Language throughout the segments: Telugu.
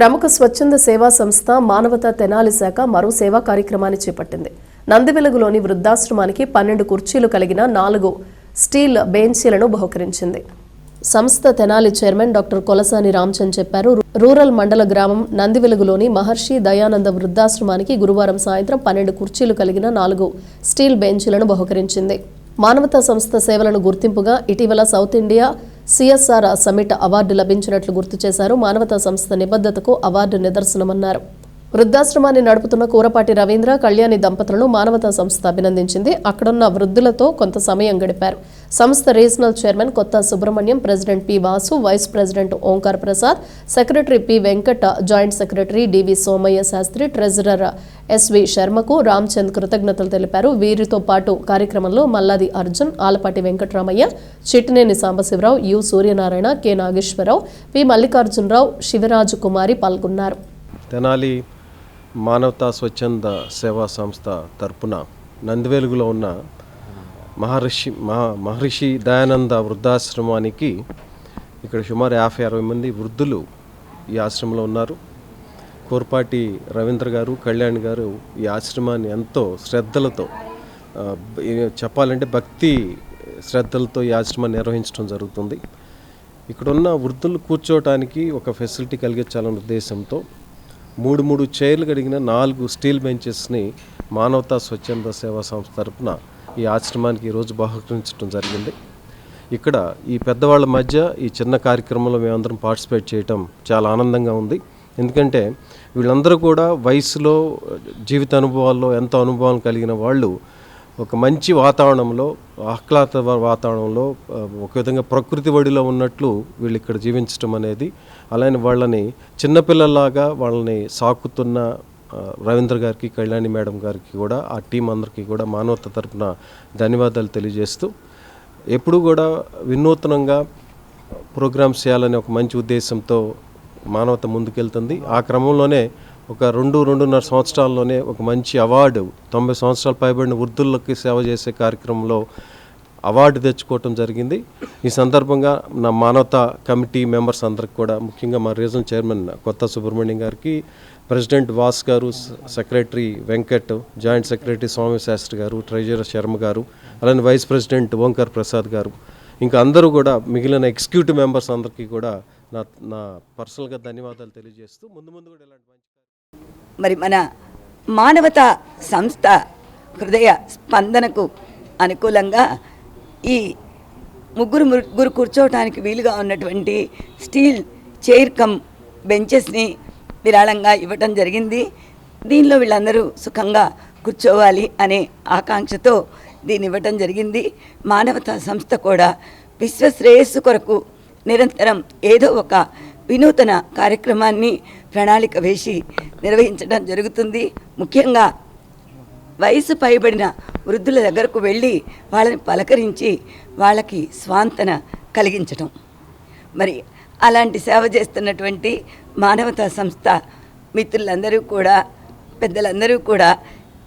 ప్రముఖ స్వచ్ఛంద సేవా సంస్థ మానవతా తెనాలి శాఖ మరో సేవా కార్యక్రమాన్ని చేపట్టింది. నందివెలుగులోని వృద్ధాశ్రమానికి పన్నెండు కుర్చీలు కలిగిన నాలుగు స్టీల్ బెంచీలను బహుకరించింది. సంస్థ తెనాలి చైర్మన్ డాక్టర్ కొలసాని రామ్చంద్ చెప్పారు రూరల్ మండల గ్రామం నందివెలుగులోని మహర్షి దయానంద వృద్ధాశ్రమానికి గురువారం సాయంత్రం పన్నెండు కుర్చీలు కలిగిన నాలుగు స్టీల్ బెంచీలను బహుకరించింది. మానవతా సంస్థ సేవలను గుర్తింపుగా ఇటీవల South India CSR summit award లభించినట్లు గుర్తు చేశారు. మానవతా సంస్థ నిబద్ధతకు అవార్డు నిదర్శనమన్నారు. వృద్ధాశ్రమాన్ని నడుపుతున్న కూరపాటి రవీంద్ర కళ్యాణి దంపతులను మానవతా సంస్థ అభినందించింది. అక్కడున్న వృద్ధులతో కొంత సమయం గడిపారు. సంస్థ regional chairman Kotha Subrahmanyam president P Vasu vice president Omkar Prasad secretary P Venkata joint secretary DV Somaiah Sastry treasurer SV శర్మకు Ramchand కృతజ్ఞతలు తెలిపారు. వీరితో పాటు కార్యక్రమంలో Malladi Arjun Alapati Venkataramaiah Chittineni Sambasivarao U Suryanarayana K Nageswararao P Mallikarjunarao Sivaraju Kumari పాల్గొన్నారు. తెనాలి మానవతా స్వచ్ఛంద సేవా సంస్థ తరపున నందివేలుగులో ఉన్న మహర్షి మహా మహర్షి దయానంద వృద్ధాశ్రమానికి ఇక్కడ సుమారు యాభై అరవై మంది వృద్ధులు ఈ ఆశ్రమంలో ఉన్నారు. కోర్పాటి రవీంద్ర గారు కళ్యాణ్ గారు ఈ ఆశ్రమాన్ని ఎంతో శ్రద్ధలతో చెప్పాలంటే భక్తి శ్రద్ధలతో ఈ ఆశ్రమాన్ని నిర్వహించడం జరుగుతుంది. ఇక్కడున్న వృద్ధులు కూర్చోవటానికి ఒక ఫెసిలిటీ కలిగించాలన్న ఉద్దేశంతో మూడు మూడు చైర్లు కడిగిన నాలుగు స్టీల్ బెంచెస్ని మానవతా స్వచ్ఛంద సేవా సంస్థ తరపున ఈ ఆశ్రమానికి ఈరోజు బహుకరించడం జరిగింది. ఇక్కడ ఈ పెద్దవాళ్ళ మధ్య ఈ చిన్న కార్యక్రమంలో మేమందరం పార్టిసిపేట్ చేయటం చాలా ఆనందంగా ఉంది. ఎందుకంటే వీళ్ళందరూ కూడా వయసులో జీవిత అనుభవాల్లో ఎంతో అనుభవం కలిగిన వాళ్ళు ఒక మంచి వాతావరణంలో ఆహ్లాద వాతావరణంలో ఒక విధంగా ప్రకృతి ఒడిలో ఉన్నట్లు వీళ్ళు ఇక్కడ జీవించడం అనేది అలానే వాళ్ళని చిన్నపిల్లల్లాగా వాళ్ళని సాకుతున్న రవీంద్ర గారికి కళ్యాణి మేడం గారికి కూడా ఆ టీం అందరికీ కూడా మానవత తరపున ధన్యవాదాలు తెలియజేస్తూ ఎప్పుడు కూడా వినూత్నంగా ప్రోగ్రామ్స్ చేయాలనే ఒక మంచి ఉద్దేశంతో మానవత ముందుకెళ్తుంది. ఆ క్రమంలోనే ఒక రెండు రెండున్నర సంవత్సరాల్లోనే ఒక మంచి అవార్డు తొంభై సంవత్సరాలు పైబడిన వృద్ధులకి సేవ చేసే కార్యక్రమంలో అవార్డు తెచ్చుకోవటం జరిగింది. ఈ సందర్భంగా నా మానవత కమిటీ మెంబర్స్ అందరికి కూడా ముఖ్యంగా మా రీజనల్ చైర్మన్ కొత్త సుబ్రహ్మణ్యం గారికి president Vas garu secretary Venkat joint secretary Swamy Sastry garu treasurer Sharma గారు అలానే వైస్ ప్రెసిడెంట్ ఓంకర్ ప్రసాద్ గారు. ఇంకా అందరూ కూడా మిగిలిన ఎగ్జిక్యూటివ్ మెంబర్స్ అందరికీ కూడా నా నా పర్సనల్గా ధన్యవాదాలు తెలియజేస్తూ ముందు ముందు కూడా ఇలాంటి మంచి మరి మన మానవతా సంస్థ హృదయ స్పందనకు అనుకూలంగా ఈ ముగ్గురు ముగ్గురు కూర్చోవటానికి వీలుగా ఉన్నటువంటి స్టీల్ చైర్ కమ్ బెంచెస్ని విరాళంగా ఇవ్వటం జరిగింది. దీనిలో వీళ్ళందరూ సుఖంగా కూర్చోవాలి అనే ఆకాంక్షతో దీన్ని ఇవ్వటం జరిగింది. మానవతా సంస్థ కూడా విశ్వశ్రేయస్సు కొరకు నిరంతరం ఏదో ఒక వినూతన కార్యక్రమాన్ని ప్రణాళిక వేసి నిర్వహించడం జరుగుతుంది. ముఖ్యంగా వయసు పైబడిన వృద్ధుల దగ్గరకు వెళ్ళి వాళ్ళని పలకరించి వాళ్ళకి స్వాంతన కలిగించటం. మరి అలాంటి సేవ చేస్తున్నటువంటి మానవతా సంస్థ మిత్రులందరూ కూడా పెద్దలందరూ కూడా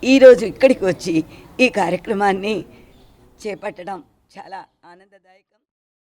ఈరోజు ఇక్కడికి వచ్చి ఈ కార్యక్రమాన్ని చేపట్టడం చాలా ఆనందదాయకం.